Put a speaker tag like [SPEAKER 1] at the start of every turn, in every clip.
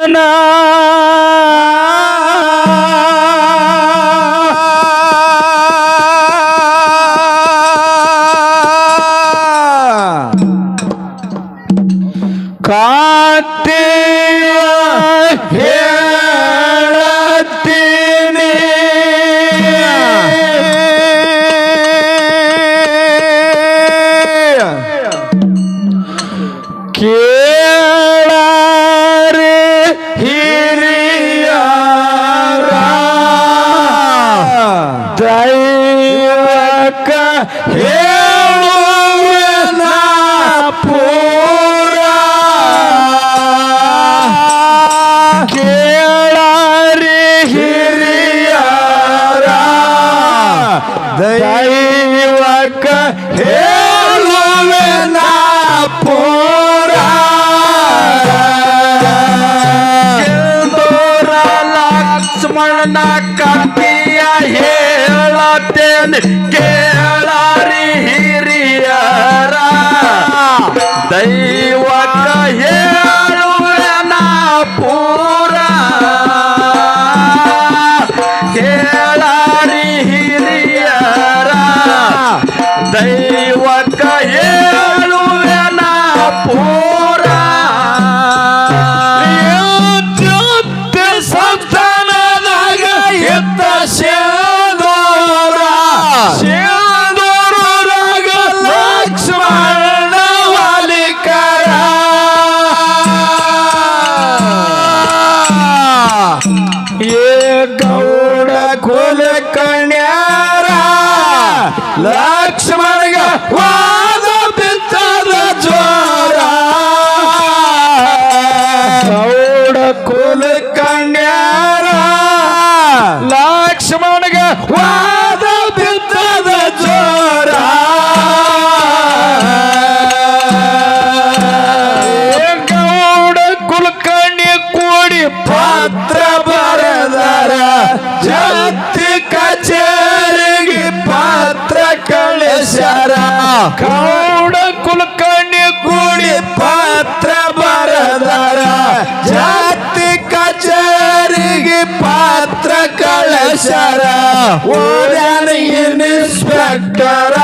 [SPEAKER 1] না ದೈವಕ ಹೇಳುವ ಪೂರ? ಹೇಳಾರಿ ಹಿರಿಯರ ದೈವಕ
[SPEAKER 2] ಹೇಳುವ ನಾ ಪೂರ
[SPEAKER 1] ಸಂತಾನದಾಗ ಎತ್ತ ಕೌಡ ಕುಲಕರ್ಣಿ ಕೂಡಿ ಪಾತ್ರ ಬರದಾರ ಜಾತಿ ಕಚೇರಿಗೆ ಪಾತ್ರ ಕಳಶರ ಓದನ ಇನ್ಸ್ಪೆಕ್ಟರ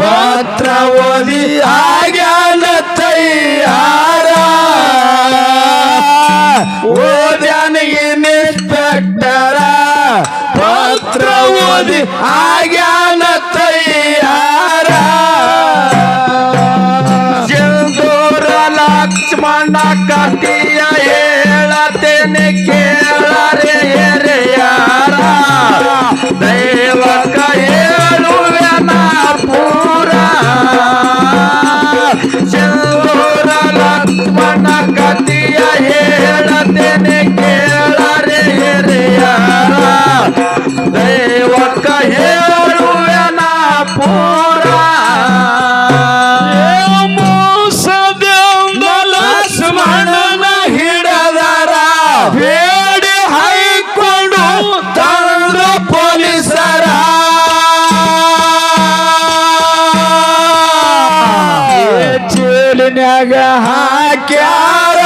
[SPEAKER 1] ಪಾತ್ರ ಓದಿ ಆಗ್ಯಾನ ತೈಯಾರ. ಓದ್ಯಾನ ಇನ್ಸ್ಪೆಕ್ಟರ ಪಾತ್ರ ಓದಿ ಆಗ್ಯಾನ
[SPEAKER 2] ಕತಿಯ ಹೇಳತೇನೆ ಕೇಳರೆ
[SPEAKER 1] ಯಾರ ಮ್ಯಾಗ ಹಾಕ್ಯಾರ.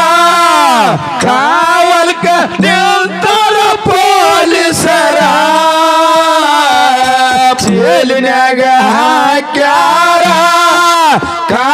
[SPEAKER 1] ಕಾವಲ್ಕ ನಿಲ್ತಾರ ಪೊಲೀಸರ. ಚೇಲಿನ್ಯಾಗ ಹಾಕ್ಯಾರ. ಕಾ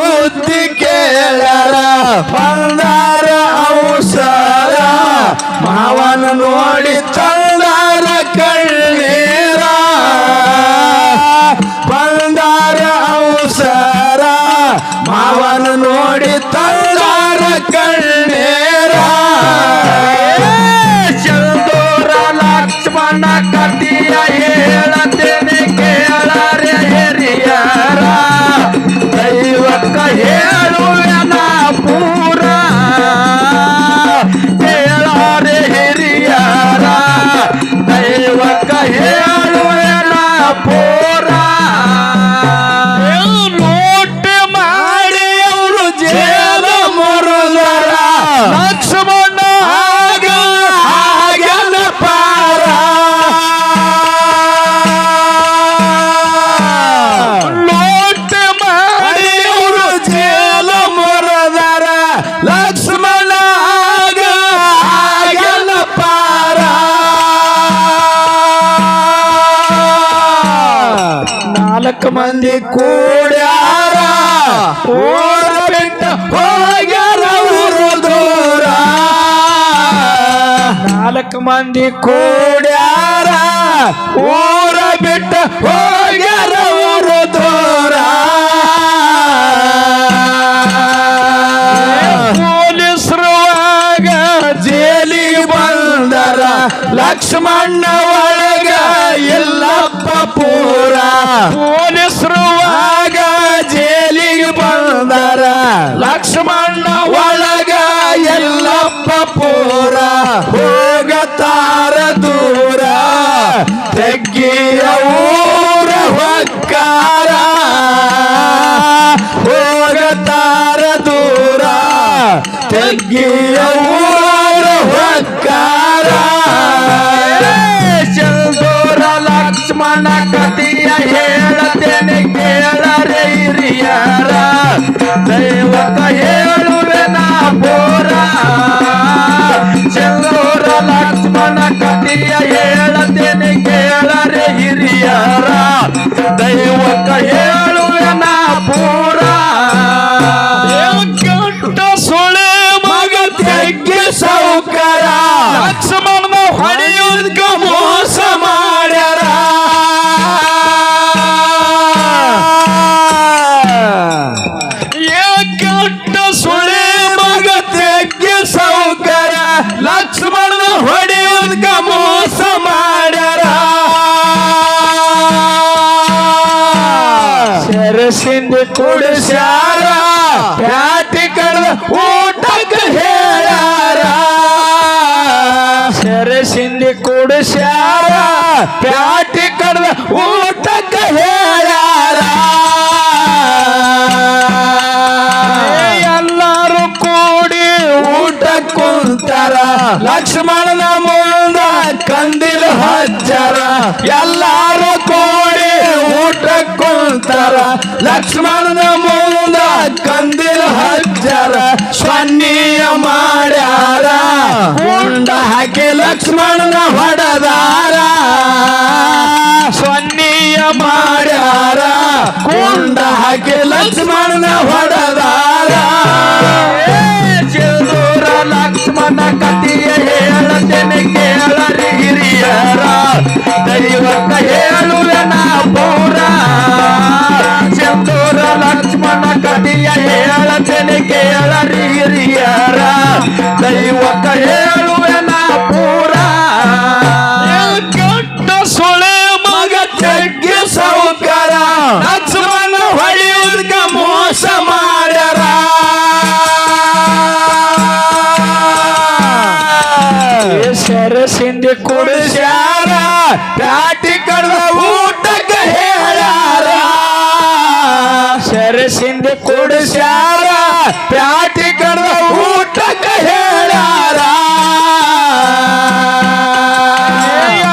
[SPEAKER 1] ಬುದ್ಧಿ ಕೇಳರ ಬಂದಾರ ಅವಸರ ಮಾವನ ನೋಡಿ ನಾಲ್ಕು ಮಂದಿ ಕೂಡ್ಯಾರ? ಊರ ಬಿಟ್ಟ ಹೋಗ್ಯಾರ ಊರು ದೂರ.
[SPEAKER 2] ನಾಲ್ಕು ಮಂದಿ
[SPEAKER 1] ಕೂಡ್ಯಾರ? ಊರ ಬಿಟ್ಟ ಹೋಗ್ಯಾರ ಊರು ದೂರ. ಪೂರ
[SPEAKER 2] ಪೊಲೀಸರು
[SPEAKER 1] ಆಗ ಜೇಲಿಗೆ ಬಂದರ. ಲಕ್ಷ್ಮಣ್ಣ ಒಳಗ ಎಲ್ಲಪ್ಪ ಪೂರ ಹೋಗತಾರ ದೂರ. ತೆಗ್ಗಿಯ ಊರ ಹೊಕ್ಕಾರ. ಹೋಗತಾರ ದೂರ. ತೆಗ್ಗಿಯ ಊರ ಹೊಕ್ಕಾರ.
[SPEAKER 2] ದೈವಕ ಹೇಳುವೆ ನಾ ಪೂರ
[SPEAKER 1] ಕುಡಿಸ್ಯಾರ ಪ್ಯಾಟಿ ಕಡ್ದ ಊಟಕ್ಕೆ ಹೇಳ್ಯಾರ
[SPEAKER 2] ಸೆರಸಿಂದ
[SPEAKER 1] ಕುಡಿಸ್ಯಾರ ಪ್ಯಾಟಿ ಕಡ್ದ ಊಟಕ್ಕೆ ಹೇಳ್ಯಾರ
[SPEAKER 2] ಎಲ್ಲರೂ ಕೂಡಿ
[SPEAKER 1] ಊಟ ಕುಂತಾರ ಲಕ್ಷ್ಮಣನ ಮುಂದ ಕಂದಿಲ್ ಹಚ್ಚಾರ. ಎಲ್ಲರೂ ಕೂಡಿ ಊಟ ಕುಂತಾರ ಲಕ್ಷ್ಮಣನ ಮುಂದ ಕಂದಿಲ್ ಹಜ್ಜರ ಸ್ವನ್ನಿಯ ಮಾಡ್ಯಾರ. ಉಂಡ ಹಾಕಿ ಲಕ್ಷ್ಮಣನ ಹೊಡೆದಾರ.
[SPEAKER 2] ಸನ್ನಿಯ
[SPEAKER 1] ಮಾಡ್ಯಾರ. ಕುಂಡ ಹಾಕಿ ಲಕ್ಷ್ಮಣನ ಹೊಡೆದಾರ.
[SPEAKER 2] ಚಂದೂರ ಲಕ್ಷ್ಮಣ ಕಥೆಯ ಹೇಳತೇನೆ ಕೇಳರಿ ಹಿರಿಯರ. ದೈವಕ ಹೇಳುವೆ ಕೇಳರಿ ಹಿರಿಯರ ದೈವಕ ಹೇಳುವೆ ನಾ ಪೂರ. ಕೆಟ್ಟ ಸುಳೆ
[SPEAKER 1] ಮಗ ಜಗ್ಗಿ ಸೌಕರ ಲಕ್ಷ್ಮಣ ಹೊಡೆಯುವುದಕ್ಕ ಮೋಸ ಮಾಡ್ಯಾರ.
[SPEAKER 2] ಸೆರಸಿಂದ
[SPEAKER 1] ಕುಡಿಸ್ಯಾರ ಪ್ಯಾಟಿ ಕಡ್ದ ಊಟಕ್ಕೆ ಹೇಳ್ಯಾರ.
[SPEAKER 2] ಸೆರಸಿಂದ
[SPEAKER 1] ಕುಡಿಸ್ಯಾರ ಪ್ಯಾಟಿ ಕಡದ ಊಟಕ್ಕೆ ಹೇಳ್ಯಾರ.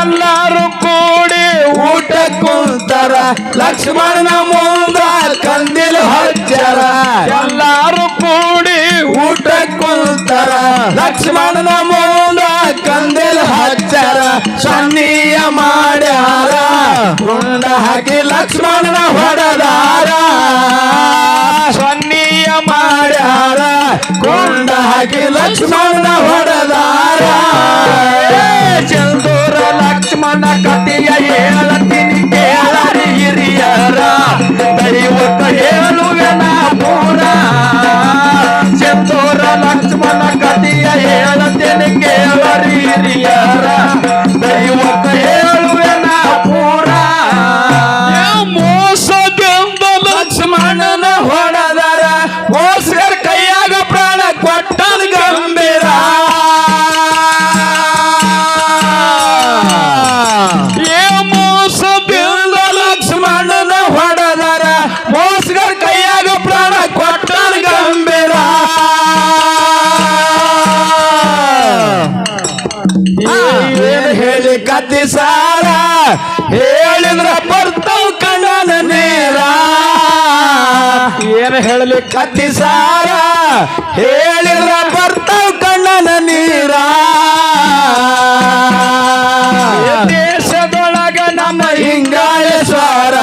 [SPEAKER 2] ಎಲ್ಲರೂ ಕೂಡಿ
[SPEAKER 1] ಊಟ ಕುಂತಾರ. ಲಕ್ಷ್ಮಣನ ಮುಂದ ಕಂದಿಲ್ ಹಚ್ಚಾರ.
[SPEAKER 2] ಎಲ್ಲಾರು ಕೂಡಿ
[SPEAKER 1] ಊಟ ಕುಂತಾರ. ಲಕ್ಷ್ಮಣನ ಮುಂದ ಕಂದಿಲ್ ಹಚ್ಚಾರ. ಸನ್ನಿಯ ಮಾಡ್ಯಾರ. ಗುಂಡ ಹಾಕಿ ಲಕ್ಷ್ಮಣನ ಹೊಡೆದಾರ. ಗುಂಡ ಹಾಕಿ ಲಕ್ಷ್ಮಣನ ಹೊಡೆದಾರ.
[SPEAKER 2] ಚಂದೂರ
[SPEAKER 1] ಹೇಳಿ ಕತ್ತಿ ಸಾರ? ಹೇಳಿದ್ರ ಬರ್ತಾವ್ ಕಣ್ಣನ ನೇರ.
[SPEAKER 2] ಏನ್ ಹೇಳಲಿ
[SPEAKER 1] ಕತ್ತಿ ಸಾರ? ಹೇಳಿದ್ರ ಬರ್ತಾವ್ ಕಣ್ಣನ ನೀರ.
[SPEAKER 2] ದೇಶದೊಳಗ ನಮ್ಮ
[SPEAKER 1] ಹಿಂಗಾಯ ಸ್ವಾರ.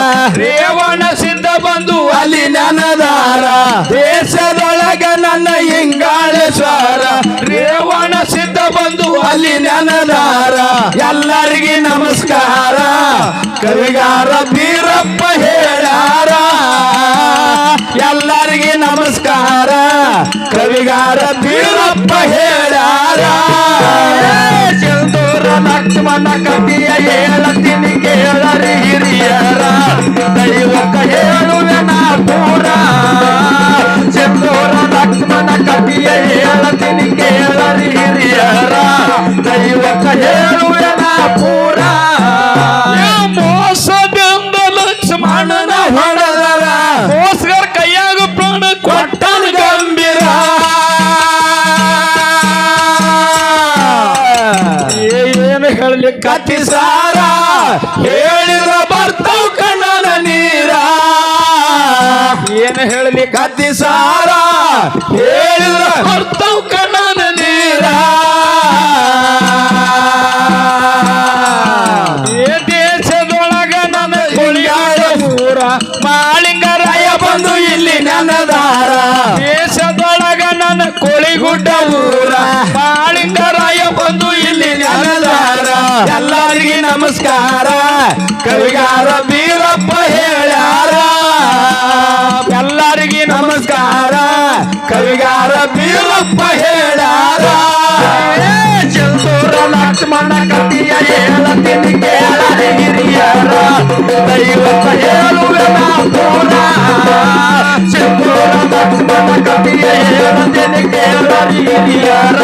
[SPEAKER 1] ಕವಿಗಾರ ಬೀರಪ್ಪ ಹೇಳ್ಯಾರ ಎಲ್ಲರಿಗೆ ನಮಸ್ಕಾರ ಕವಿಗಾರ ಬೀರಪ್ಪ ಹೇಳ್ಯಾರ
[SPEAKER 2] ಸಿಂಧೂರ ಲಕ್ಷ್ಮಣ ಕಥೆಯ ಹೇಳತೀನಿ ಕೇಳರಿ ಹಿರಿಯರ ದೈವಕ ಹೇಳುವೆ ನಾ ಪೂರ ಸಿಂಧೂರ ಲಕ್ಷ್ಮಣ ಕಥೆಯ ಹೇಳತೀನಿ ಕೇಳರಿ ಹಿರಿಯರ ದೈವಕ ಹೇಳುವೆ ನಾ ಪೂರ
[SPEAKER 1] ಕತಿ ಸಾರ ಹೇಳಿರ ಬರ್ತಾವ್ ಕಣ್ಣನ ನೀರ.
[SPEAKER 2] ಏನು ಹೇಳಲಿ?
[SPEAKER 1] ಕತಿ ಸಾರ ಹೇಳಿದ್ರ ಬರ್ತಾವ್ ಕಣ್ಣನ ನೀರ.
[SPEAKER 2] ದೇಶದೊಳಗ ನನ್ನ ಮಾಳಿಂಗರಾಯ
[SPEAKER 1] ಬಂದು ಇಲ್ಲಿ ನೆನದಾರ ಎಲ್ಲರಿಗೆ ನಮಸ್ಕಾರ. ಕವಿಗಾರ ಬೀರಪ್ಪ ಹೇಳ್ಯಾರ.
[SPEAKER 2] ಎಲ್ಲರಿಗೆ
[SPEAKER 1] ನಮಸ್ಕಾರ. ಕವಿಗಾರ ಬೀರಪ್ಪ ಹೇಳ್ಯಾರ.
[SPEAKER 2] ಚಂದೂರ ಲಕ್ಷ್ಮಣ ಕತಿಯ ಹೇಳತೀನಿ ಕೇಳರಿ ಹಿರಿಯರ. ದೈವತ ಹೇಳುವೆ ಪೂರ ಚಂದೂರ ಲಕ್ಷ್ಮಣ ಕತಿಯ ಹೇಳತೀನಿ ಕೇಳರಿ ಹಿರಿಯರ.